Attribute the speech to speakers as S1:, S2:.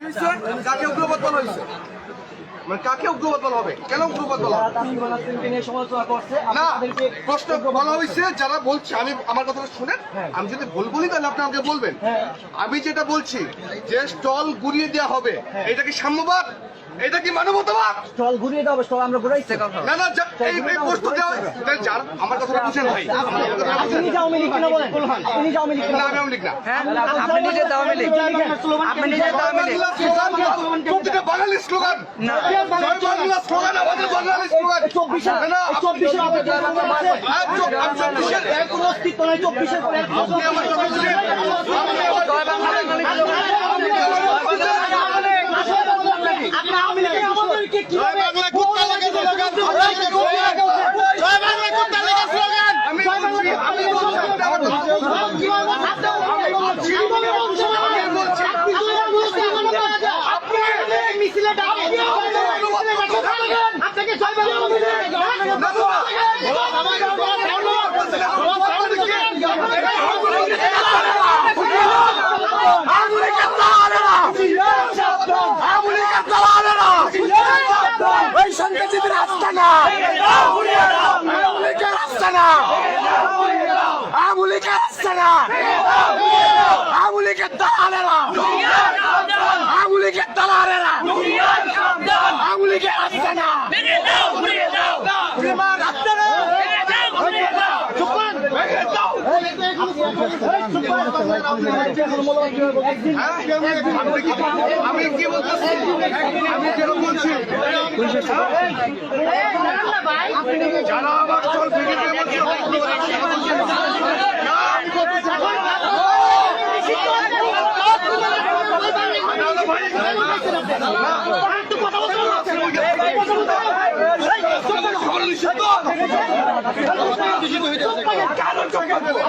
S1: হয়েছে? কাকে উগ্রবাদ বলা হয়েছে মানে কাকে উগ্রবাদ বলা হবে কেন উগ্রবাদ বলা না প্রশ্ন বলা হয়েছে যারা বলছে আমি আমার কথাটা শুনেন। আমি যদি ভুল বলি তাহলে আপনি আমাকে বলবেন। আমি যেটা বলছি যে স্টল গুড়িয়ে দেওয়া হবে
S2: হ্যাঁ।
S1: এটা কি সাম্যবাদ এটা কি মানবতাবাদ?
S2: স্টল ঘুরিয়ে হবে স্টল আমরা ঘুরাইছি।
S1: না না এই এই প্রশ্ন দেওয়া যার আমার কথাটা বুঝেন ভাই।
S2: আপনি আওয়ামী লীগ কিনা বলেন? আপনি নিজে আওয়ামী লীগ কিনা
S1: না আমি
S2: বলেন?
S1: না।
S2: হ্যাঁ? আপনি নিজে আওয়ামী লীগ। আপনি নিজে
S1: বাংলা স্লোগান প্রতিটা বাঙালি স্লোগান। জয় বাংলা স্লোগান আমাদের বাঙালি স্লোগান।
S2: চব্বিশে
S1: না, না, আপনি-
S2: চব্বিশে
S1: আর চব- আমি চব্বিশের-
S2: কোনো অস্তিত্ব নাই চব্বিশের
S1: আপনি আমার চব্বিশের- আপনি আমার
S2: আপনি আওয়ামী লীগের আমাদেরকে কীভাবে
S1: বাংলা কুত্তা লাগে স্লোগান জয় বাংলা কুত্তা লাগে স্লোগান আমি বলছি আমি বলছি আপনি আমার কথা বলছেন।
S2: আপনাকে
S3: ওই সন্ত্রাসীদের আস্তানা আমলিকের আস্তানা আমলিকের আস্তানা আমলিকের দালালেরা আমলিকের দালালেরা আমলিকের বিমান আস্তানা
S1: আপনি কি- আমি কি বলতেছি আমি কেন বলছি যারা আমার চল বলছে